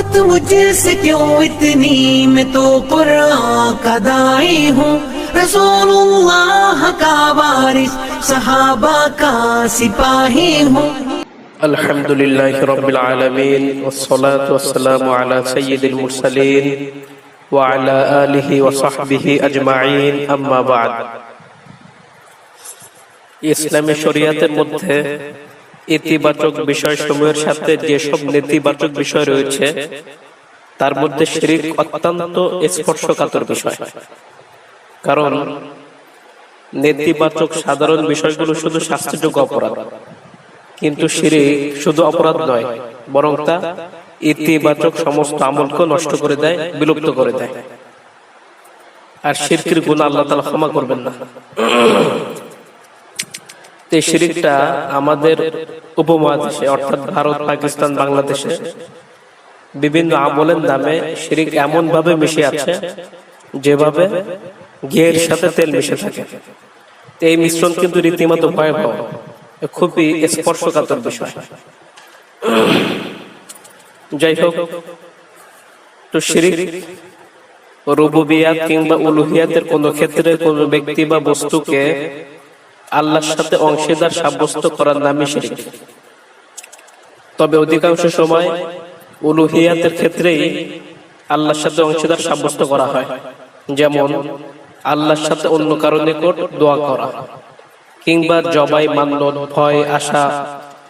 محبت مجھ سے کیوں اتنی میں تو قرآن کا دائی ہوں؟ رسول اللہ کا وارث، صحابہ کا سپاہی ہوں۔ الحمدللہ رب العالمین، والصلاة والسلام على سید المرسلین وعلى آلہ وصحبہ اجمعین، اما بعد۔ اسلام شریعت مدھے ইতিবাচক বিষয়সমূহের সাথে যেসব নেতিবাচক বিষয় রয়েছে, তার মধ্যে শিরিক অত্যন্ত স্পর্শকাতর বিষয়। কারণ নেতিবাচক সাধারণ বিষয়গুলো শুধু শাস্তিযোগ্য অপরাধ। কিন্তু শিরিক শুধু অপরাধ নয়, বরং তা ইতিবাচক সমস্ত আমলকে নষ্ট করে দেয়, বিলুপ্ত করে দেয়। আর শিরকির গুণ আল্লাহ তালা ক্ষমা করবেন না। এই শিরিকটা আমাদের উপমহাদেশে অর্থাৎ ভারত, পাকিস্তান, বাংলাদেশে। বিভিন্ন আমলের নামে শিরিক এমন ভাবে মিশে আছে, যেভাবে ঘিয়ের সাথে তেল মিশে থাকে। এই মিশ্রণ কিন্তু রীতিমতো ভয়াবহ, খুবই স্পর্শকাতর বিষয়। যাই হোক, তো শিরিক রুবুবিয়াত কিংবা উলুহিয়াতের কোন ক্ষেত্রে কোন ব্যক্তি বা বস্তুকে আল্লাহর সাথে অংশীদার সাব্যস্ত করার নামই শিরিক। তবে অধিকাংশ সময় উলুহিয়াতের ক্ষেত্রেই আল্লাহর সাথে অংশীদার সাব্যস্ত করা হয়। যেমন, আল্লাহর সাথে অন্য কারও নিকট দোয়া করা, কিংবা জবাই মান্যত ভয়, আশা,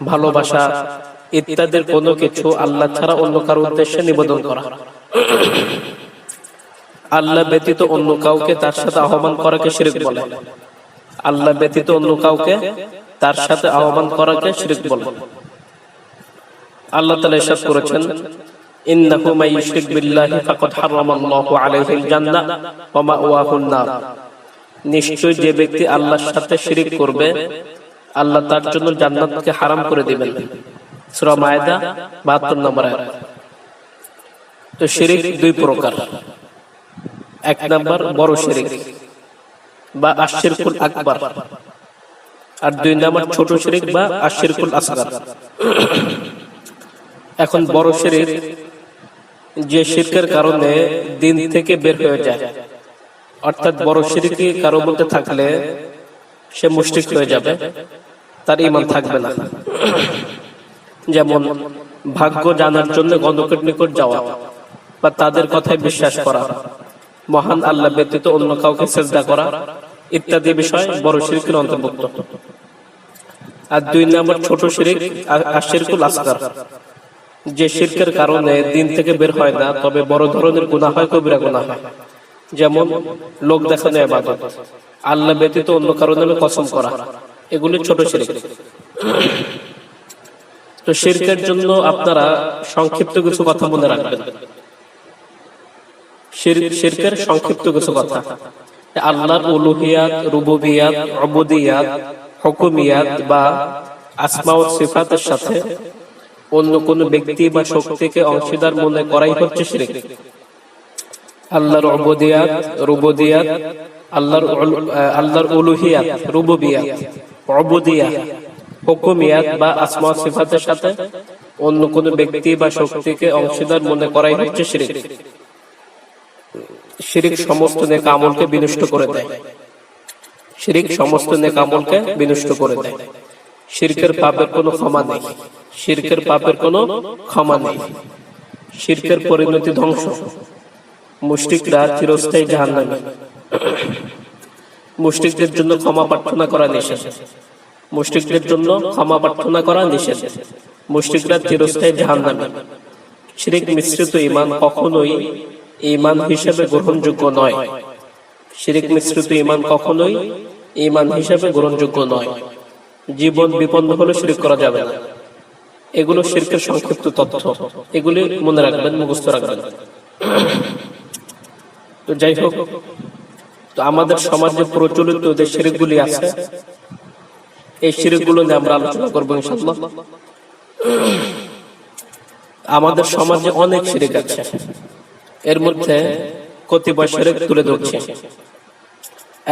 ভালোবাসা ইত্যাদির কোনো কিছু আল্লাহ ছাড়া অন্য কারও উদ্দেশ্যে নিবেদন করা। আল্লাহ ব্যতীত অন্য কাউকে তার সাথে আহ্বান করাকে শিরিক বলে। আল্লাহ ব্যতীত অন্য কাউকে তার সাথে আহ্বান করাকে শিরিক বলে। আল্লাহ তাআলা ইরশাদ করেছেন, ইন্নাহু মাই ইউশরিক বিল্লাহি ফাকাদ হারামাল্লাহু আলাইহিল জান্নাহ ওয়া মাওয়াহুন নার। নিশ্চয় যে ব্যক্তি আল্লাহর সাথে শিরিক করবে, আল্লাহ তার জন্য জান্নাতকে হারাম করে দিবেন। সূরা মায়দা 72 নম্বর আয়াত। তো শিরিক দুই প্রকার। এক নাম্বার বড় শিরিক। বা আকবার। আর দুই নাম্বার ছোট বা এখন বড় যে শিরকের কারণে দিন থেকে বের হয়ে যায়। অর্থাৎ বড় শিরিকি কারও মধ্যে থাকলে সে মুশরিক হয়ে যাবে, তার ইমান থাকবে না। যেমন ভাগ্য জানার জন্য গণকের নিকট যাওয়া বা তাদের কথায় বিশ্বাস করা। মহান আল্লাহ ব্যতীত অন্য কাউকে চেষ্টা করা ইত্যাদি বিষয় বড় শিরিকের অন্তর্ভুক্ত। আর দুই নম্বর, ছোট শিরিক আশিরকুল আসকার যে শিরকের কারণে দিন থেকে বের হয় না, তবে বড় ধরনের গুণা হয় কবিরা গুণা হয়। যেমন লোক দেখানো আবাদত আল্লাহ ব্যতীত অন্য কারণে কসম করা, এগুলি ছোট শিরিক। তো শিরকের জন্য আপনারা সংক্ষিপ্ত কিছু কথা মনে রাখবেন। শিরকের সংক্ষিপ্ত কিছু কথা আল্লাহর উলুহিয়াত, রুবুবিয়াত অবদিয়াত হুকুমিয়াত বা আসমা ও সিফাতের সাথে অন্য কোন ব্যক্তি বা শক্তিকে অংশীদার মনে করাই হচ্ছে শিরিক। আল্লাহর অবদিয়াত রুবদিয়াত, আল্লাহর আল্লাহর উলুহিয়াত, রুবুবিয়াত অবদিয়াত হুকুমিয়াত বা আসমা সিফাতের সাথে অন্য কোন ব্যক্তি বা শক্তিকে অংশীদার মনে করাই হচ্ছে শিরিক। শিরিক সমস্ত নেক আমলকে বিনষ্ট করে দেয়। শিরিক সমস্ত নেক আমলকে বিনষ্ট করে দেয়। শিরকের পাপের কোনো ক্ষমা নেই। শিরকের পাপের কোনো ক্ষমা নেই। শিরকের পরিণতি ধ্বংস। মুশরিকরা চিরস্থায়ী জাহান্নামী। মুশরিকদের জন্য ক্ষমা প্রার্থনা করা নিষেধ। মুশরিকদের জন্য ক্ষমা প্রার্থনা করা নিষেধ। মুশরিকরা চিরস্থায়ী জাহান্নামী। শিরিক মিশ্রিত ইমান কখনোই ইমান হিসেবে গ্রহণযোগ্য নয়। শিরিক মিশ্রিত ইমান কখনোই ইমান হিসেবে গ্রহণযোগ্য নয়। জীবন বিপন্ন হলে শিরিক করা যাবে না। এগুলো শিরকের সংক্ষিপ্ত তথ্য। এগুলি মনে রাখবেন, মুখস্থ রাখবেন। তো যাই হোক, তো আমাদের সমাজে প্রচলিত যে শিরিকগুলি আছে, এই শিরিকগুলো নিয়ে আমরা আলোচনা করব ইনশাল্লাহ আমাদের সমাজে অনেক শিরিক আছে। এর মধ্যে কতিপয় শিরিক তুলে ধরছে।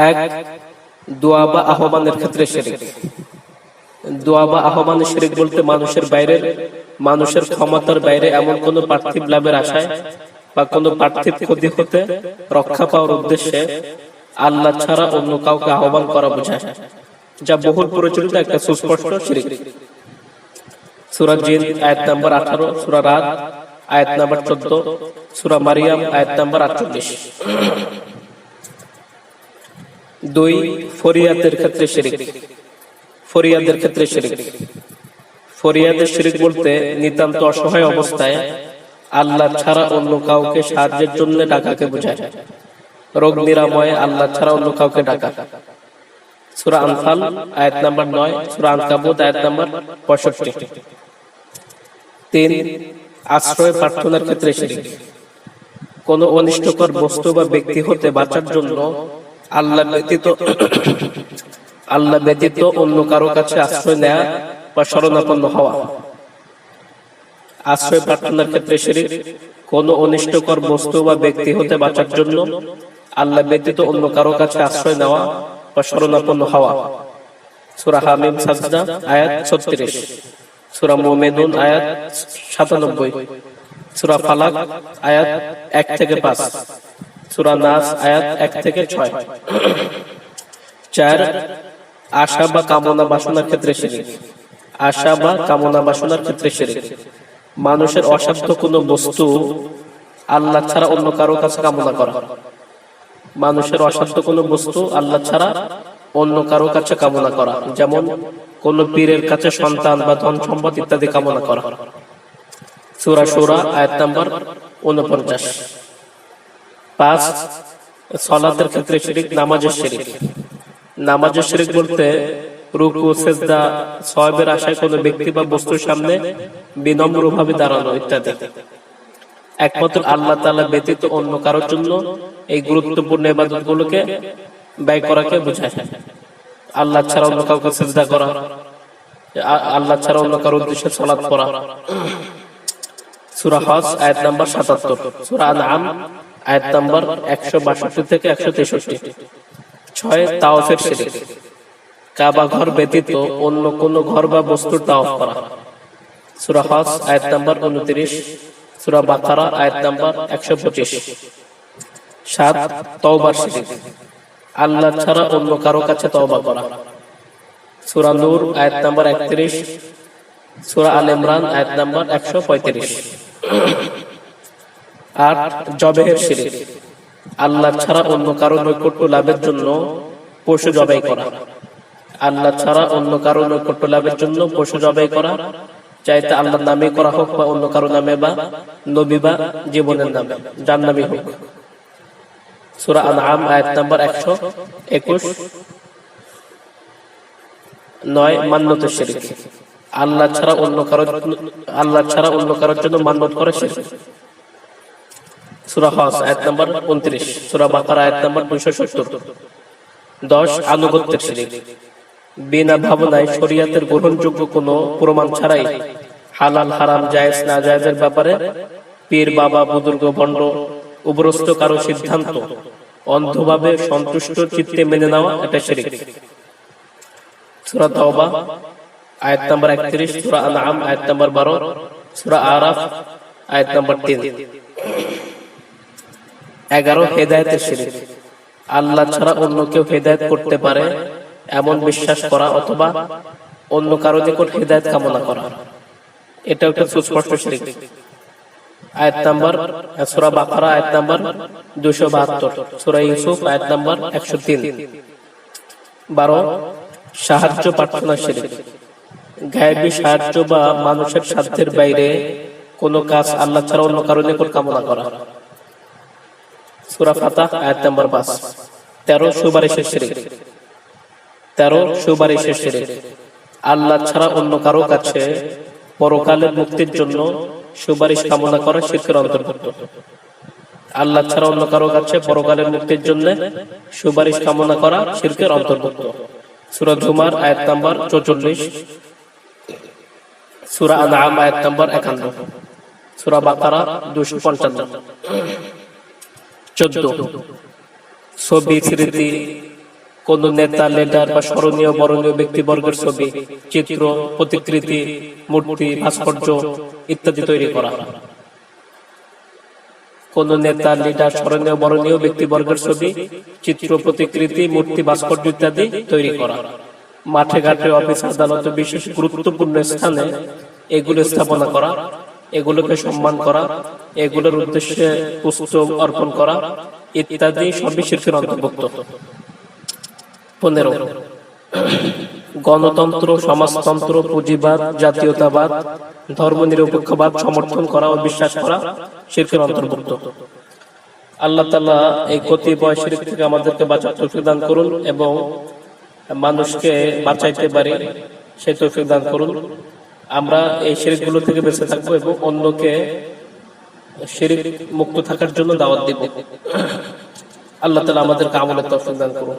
এক, দোয়া বা আহ্বানের ক্ষেত্রে শিরিক। দোয়া বা বলতে মানুষের মানুষের ক্ষমতার বাইরে এমন পার্থিব লাভের আশায় বা পার্থিব ক্ষতি হতে রক্ষা পাওয়ার উদ্দেশ্যে আল্লাহ ছাড়া অন্য কাউকে আহ্বান করা বোঝায়, যা বহুল প্রচলিত একটা সুস্পষ্ট শিরিক। সুরা জিন, আয়াত নাম্বার আঠারো, সুরা রাত আয়াত নাম্বার চোদ্দ, সুরা মারিয়াম, আয়াত নাম্বার আটচল্লিশ। দুই, ফরিয়াদের ক্ষেত্রে শিরিক। ফরিয়াদের ক্ষেত্রে শিরিক। ফরিয়াদের শিরিক বলতে নিতান্ত অসহায় অবস্থায় আল্লাহ ছাড়া অন্য কাউকে সাহায্যের জন্য ডাকাকে বোঝায়। রোগ নিরাময়ে আল্লাহ ছাড়া অন্য কাউকে ডাকা সুরা আনফাল, আয়াত নাম্বার নয়, সুরা আনকাবুত, আয়াত নাম্বার পঁয়ষট্টি। তিন আশ্রয় প্রার্থনার ক্ষেত্রে কোন অনিষ্টকর বস্তু বা ব্যক্তি হতে বাঁচার জন্য আল্লাহ ব্যতীত আল্লাহ ব্যতীত অন্য কারও কাছে আশ্রয় নেয়া বা শরণাপন্ন হওয়া। আশ্রয় প্রার্থনার ক্ষেত্রে শিরিক কোন অনিষ্টকর বস্তু বা ব্যক্তি হতে বাঁচার জন্য আল্লাহ ব্যতীত অন্য কারও কাছে আশ্রয় নেওয়া বা শরণাপন্ন হওয়া। সূরা হামিম সাজদা, আয়াত 36 সূরা মুমিনুন, আয়াত 97 সূরা ফালাক, আয়াত 1 থেকে 5 সূরা নাস, আয়াত 1 থেকে 6 চার, আশা বা কামনা বাসনার ক্ষেত্রে শিরিক। আশা বা কামনা বাসনার ক্ষেত্রে শিরিক। মানুষের অসাধ্য কোনো বস্তু আল্লাহ ছাড়া অন্য কারও কাছে কামনা করা। মানুষের অসাধ্য কোনো বস্তু আল্লাহ ছাড়া অন্য কারও কাছে কামনা করা, যেমন কোন পীরের কাছে সন্তান বা ধন সম্পদ ইত্যাদি কামনা করা। সুরা সুরা আয়াত নাম্বার উনপঞ্চাশ পাঁচ, সলাতের ক্ষেত্রে শিরিক, নামাজের শিরিক। নামাজের শিরিক বলতে রুকু, সেজদা, সওয়াবের আশায় কোনো ব্যক্তি বা বস্তুর সামনে বিনম্রভাবে দাঁড়ানো ইত্যাদি। একমাত্র আল্লাহ তাআলা ব্যতীত অন্য কারোর জন্য এই গুরুত্বপূর্ণ ইবাদত গুলোকে ব্যয় করাকে বোঝায়। আল্লাহ ছাড়া অন্য কাউকে সেজদা করা। আল্লাহ ছাড়া অন্য কারোর উদ্দেশ্যে সালাত করা সূরা হজ, আয়াত নাম্বার 77 সূরা আনআম, আয়াত নাম্বার 162 থেকে 163 ছয় তাওয়াফের শিরিক। কাবা ঘর ব্যতীত অন্য কোন ঘর বা বস্তুর তাওয়াফ করা। সূরা হজ, আয়াত নাম্বার 29 সূরা বাকারা, আয়াত নাম্বার 125 সাত, তওবার শিরিক। আল্লাহ ছাড়া অন্য কারও কাছে তওবা করা। সূরা নূর, আয়াত নাম্বার 31 সূরা আল ইমরান, আয়াত নাম্বার 135 আর জবেহের শিরিক। আল্লাহ ছাড়া অন্য কারও নৈকট্য লাভের জন্য পশু জবাই করা। আল্লাহ ছাড়া অন্য কারও নৈকট্য লাভের জন্য পশু জবাই করা। চাইতে আল্লাহর নামে করা হোক বা অন্য কারও নামে বা নবী বা জীবনের নামে যার নামে হোক। সূরা আনআম, আয়াত নাম্বার 121 নয় আল্লাহ ছাড়া অন্য কারও আল্লাহ ছাড়া অন্য কারোর জন্য হজ আয়াত নাম্বার 29 সূরা বাকারা, আয়াত নাম্বার 270 10 আনুগত্যের শিরিক। বিনা ভাবনায় শরীয়তের গ্রহণযোগ্য কোনো প্রমাণ ছাড়াই হালাল, হারাম, জায়েজ না জায়েজের ব্যাপারে পীর, বাবা, বুজুর্গ, ভণ্ড উপরস্থ কারও সিদ্ধান্ত। অন্ধভাবে সন্তুষ্ট চিত্তে মেনে নেওয়া এটা শিরিক। আয়াত নাম্বার 31 সূরা আনআম, আয়াত নাম্বার 12 সূরা আরাফ, আয়াত নাম্বার 3 এগারো হেদায়তের শিরিক। আল্লাহ ছাড়া অন্য কেউ হেদায়ত করতে পারে এমন বিশ্বাস করা অথবা অন্য কারও নিকট হেদায়ত কামনা করা। এটা একটা সুস্পষ্ট শিরিক। আয়াত নাম্বার সূরা বাকারা, আয়াত নাম্বার 272 সূরা ইউসুফ, আয়াত নাম্বার 103 12 সাহায্য প্রার্থনা শিরিক। সাহায্য বা মানুষের সাধ্যের বাইরে কোনো কাজ আল্লাহ ছাড়া অন্য কারও নিকট কামনা করা। সূরা ফাতাহ, আয়াত নাম্বার 5 13 সুপারিশের শিরিক। 13 সুপারিশের শিরিক। আল্লাহ ছাড়া অন্য কারও কাছে পরকালের মুক্তির জন্য সুপারিশ কামনা করা শিরকের অন্তর্ভুক্ত। আল্লাহ ছাড়া অন্য কারও কাছে পরকালের মুক্তির জন্য সুপারিশ কামনা করা শিরকের অন্তর্ভুক্ত। সূরা জুমার আয়াত নাম্বার 44 সূরা আনআম আয়াত নাম্বার 51 সুরা বাকারা 255 চোদ্দ। ছবি, স্মৃতি কোন নেতা লিডার বা স্মরণীয়, বরণীয় ব্যক্তিবর্গের ছবি, চিত্র, প্রতিকৃতি, মূর্তি, ভাস্কর্য ইত্যাদি তৈরি করা কোন নেতা লিডার স্মরণীয়, বরণীয় ব্যক্তিবর্গের ছবি, চিত্র, প্রতিকৃতি, মূর্তি, ভাস্কর্য ইত্যাদি তৈরি করা মাঠে ঘাটে অফিস, আদালতে বিশেষ গুরুত্বপূর্ণ স্থানে এগুলো স্থাপনা করা, এগুলোকে সম্মান করা, এগুলোর উদ্দেশ্যে পুষ্প অর্পণ করা ইত্যাদি সবই শিল্পের অন্তর্ভুক্ত। পনেরো। গণতন্ত্র, সমাজতন্ত্র, পুঁজিবাদ, জাতীয়তাবাদ, ধর্মনিরপেক্ষবাদ, সমর্থন করা ও বিশ্বাস করা শিল্পের অন্তর্ভুক্ত। আল্লাহ তালা এই কতিপয় শিরিক থেকে আমাদেরকে বাঁচার তৌফিক দান করুন এবং মানুষকে বাঁচাইতে পারি সেই তৌফিক দান করুন। আমরা এই শিরিকগুলো থেকে বেঁচে থাকব এবং অন্যকে শিরিক মুক্ত থাকার জন্য দাওয়াত দিব। আল্লাহ তালা আমাদেরকে আমলের তৌফিক দান করুন।